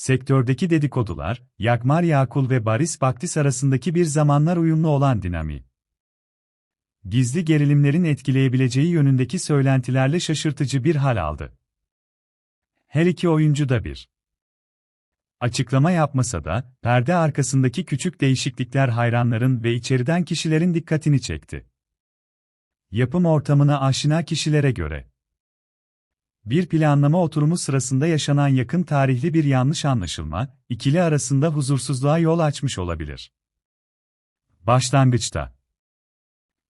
Sektördeki dedikodular, Yakmar Yakul ve Baris Baktis arasındaki bir zamanlar uyumlu olan dinami. Gizli gerilimlerin etkileyebileceği yönündeki söylentilerle şaşırtıcı bir hal aldı. Her iki oyuncu da bir açıklama yapmasa da, perde arkasındaki küçük değişiklikler hayranların ve içeriden kişilerin dikkatini çekti. Yapım ortamına aşina kişilere göre. Bir planlama oturumu sırasında yaşanan yakın tarihli bir yanlış anlaşılma, ikili arasında huzursuzluğa yol açmış olabilir. Başlangıçta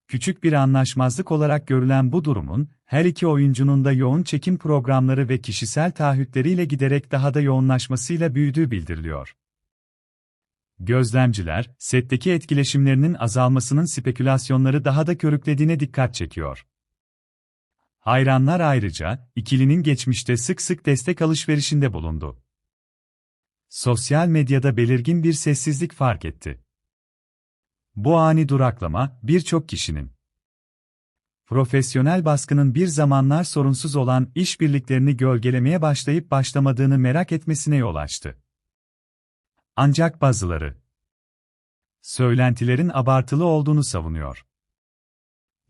Küçük bir anlaşmazlık olarak görülen bu durumun, her iki oyuncunun da yoğun çekim programları ve kişisel taahhütleriyle giderek daha da yoğunlaşmasıyla büyüdüğü bildiriliyor. Gözlemciler, setteki etkileşimlerinin azalmasının spekülasyonları daha da körüklediğine dikkat çekiyor. Hayranlar ayrıca, ikilinin geçmişte sık sık destek alışverişinde bulundu. Sosyal medyada belirgin bir sessizlik fark etti. Bu ani duraklama, birçok kişinin profesyonel baskının bir zamanlar sorunsuz olan işbirliklerini gölgelemeye başlayıp başlamadığını merak etmesine yol açtı. Ancak bazıları söylentilerin abartılı olduğunu savunuyor.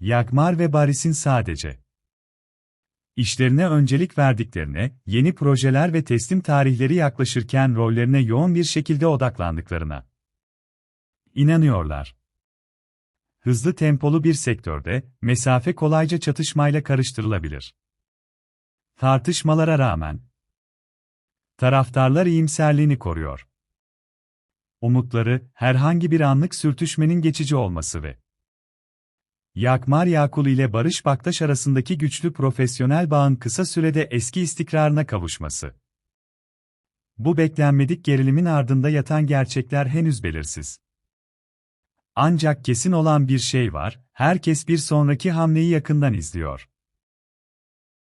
Yakmar ve Baris'in sadece işlerine öncelik verdiklerine, yeni projeler ve teslim tarihleri yaklaşırken rollerine yoğun bir şekilde odaklandıklarına inanıyorlar. Hızlı tempolu bir sektörde, mesafe kolayca çatışmayla karıştırılabilir. Tartışmalara rağmen, taraftarlar iyimserliğini koruyor. Umutları, herhangi bir anlık sürtüşmenin geçici olması ve Yakmar Yakul ile Barış Baktaş arasındaki güçlü profesyonel bağın kısa sürede eski istikrarına kavuşması. Bu beklenmedik gerilimin ardında yatan gerçekler henüz belirsiz. Ancak kesin olan bir şey var, herkes bir sonraki hamleyi yakından izliyor.